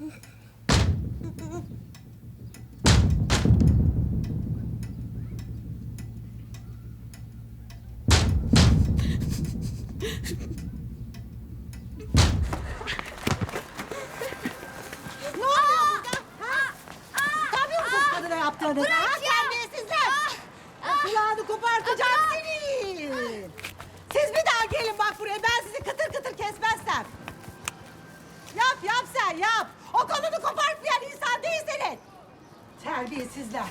ne oluyor burada? Ha? Tanıyor musunuz kadına yaptığını? Bırak ha? Terbiyesizler! Kulağını kopartacağım seni! Siz bir daha gelin bak buraya, ben sizi Terbiyesizler.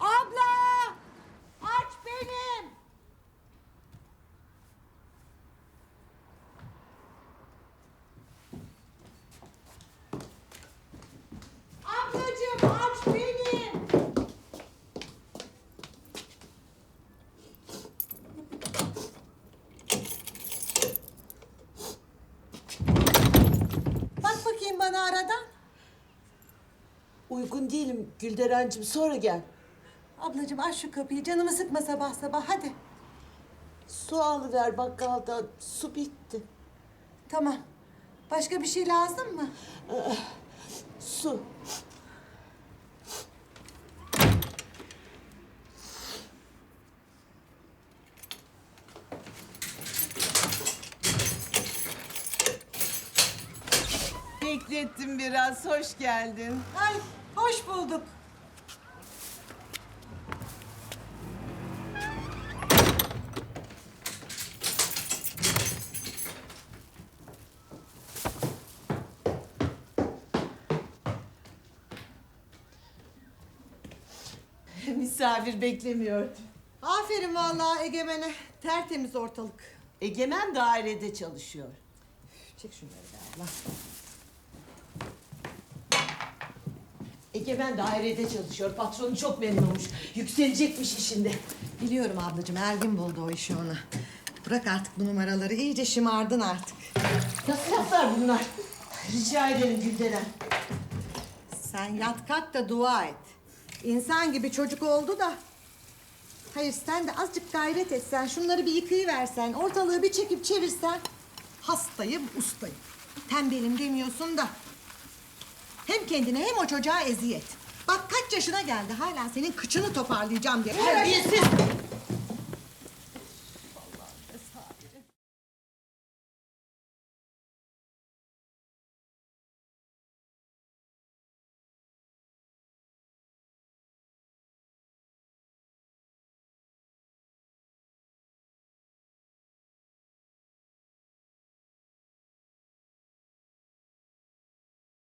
Abla! Aç benim. Ablacığım aç benim. Bak bakayım bana aradan. Uygun değilim Gülderen'cim sonra gel. Ablacığım aç şu kapıyı. Canımı sıkma sabah sabah. Hadi. Su alıver bakkaldan. Su bitti. Tamam. Başka bir şey lazım mı? Su. Beklettim biraz, hoş geldin. Ay hoş bulduk. Misafir beklemiyordu. Aferin vallahi Egemen'e. Tertemiz ortalık. Egemen dairede çalışıyor. Çek şunları be abla. Egemen dairede çalışıyor. Patronu çok memnunmuş. Yükselecekmiş işinde. Biliyorum ablacığım Ergin buldu o işi ona. Bırak artık bu numaraları. iyice şımardın artık. Nasıl laflar bunlar? Rica ederim Gülderen. Sen yat kalk da dua et. İnsan gibi çocuk oldu da. Hayır sen de azıcık gayret etsen, şunları bir yıkayıversen, ortalığı bir çekip çevirsen. Hastayım, ustayım. Tembelim demiyorsun da. Hem kendine hem o çocuğa eziyet. Bak kaç yaşına geldi hala senin kıçını toparlayacağım diye. Terbiyesiz!